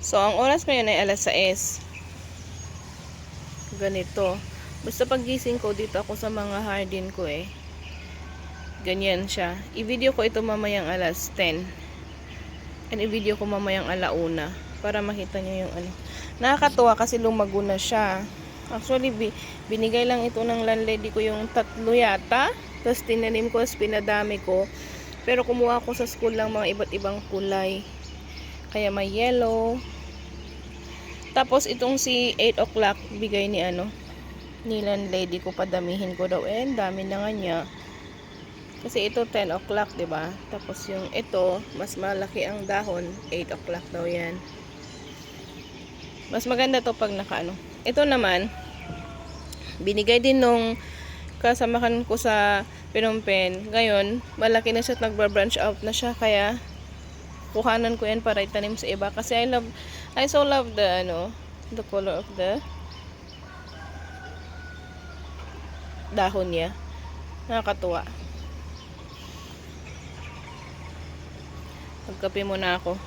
So, ang oras ngayon ay alas 6. Ganito. Basta pagising ko, dito ako sa mga hardin ko eh. Ganyan siya. I-video ko ito mamayang alas 10. And i-video ko mamayang alauna. Para makita nyo yung ano. Nakakatuwa kasi lumago na siya. Actually, bi- binigay lang ito ng landlady ko yung tatlo yata. Tapos tinanim ko, pinadami ko. Pero kumuha ko sa school lang mga iba't ibang kulay. Kaya may yellow. Tapos itong si 8 o'clock, bigay ni ano, ni landlady ko, padamihin ko daw. Eh, dami na nga niya. Kasi ito 10 o'clock, 'di ba? Tapos yung ito, mas malaki ang dahon, 8 o'clock daw 'yan. Mas maganda to pag nakaano. Ito naman, binigay din nung kasamahan ko sa Pinompen. Ngayon, malaki na siya at nagba-branch out na siya. Kaya, kuhanan ko yan para itanim sa iba. Kasi I love, I so love the, ano, the color of the dahon niya. Nakakatuwa. Magkape muna ako.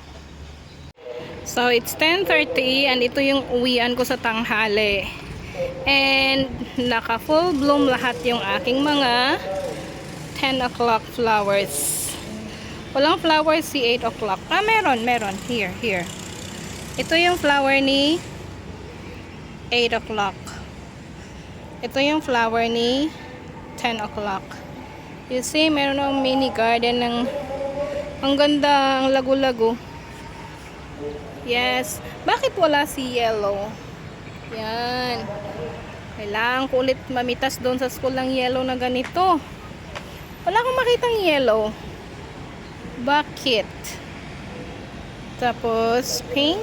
So, it's 10.30 and ito yung uwian ko sa tanghali. And, naka full bloom lahat yung aking mga 10 o'clock flowers. Walang flowers si 8 o'clock. Ah, meron, meron. Here, here. Ito yung flower ni 8 o'clock. Ito yung flower ni 10 o'clock. You see, meron ng mini garden ng ang ganda, ang lago-lago. Yes. Bakit wala si yellow? Yan. Kailangan ko ulit mamitas doon sa school ng yellow na ganito. Wala akong makitang yellow. Bakit? Tapos, pink.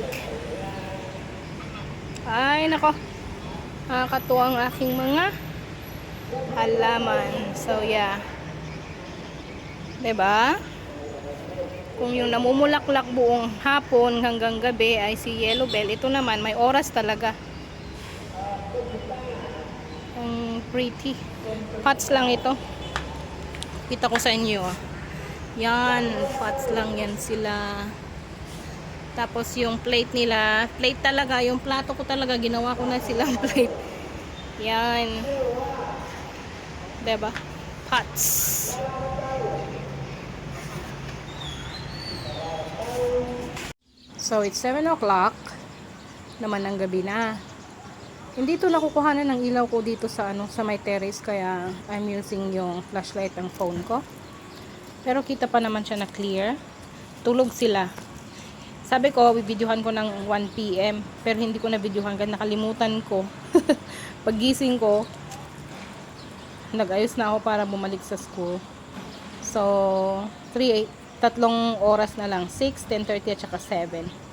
Ay, nako. Nakakatuwa ang aking mga halaman. So, yeah. ba? Kung yung namumulaklak buong hapon hanggang gabi ay si Yellow Bell, ito naman may oras talaga. Ang pretty. Pots lang ito. Kita ko sa inyo. ah. Yan, pots lang yan sila. Tapos yung plate nila, plate talaga, yung plato ko talaga, ginawa ko na silang plate. Yan. 'Di ba? Pots. So, it's 7 o'clock naman ng gabi na. Hindi to nakukuhanan ng ilaw ko dito sa ano sa my terrace kaya I'm using yung flashlight ng phone ko. Pero kita pa naman siya na clear. Tulog sila. Sabi ko, bibidyohan ko ng 1 p.m. Pero hindi ko na videohan kasi nakalimutan ko. Paggising ko, nag-ayos na ako para bumalik sa school. So, 3, tatlong oras na lang. 6, 10.30 at saka 7.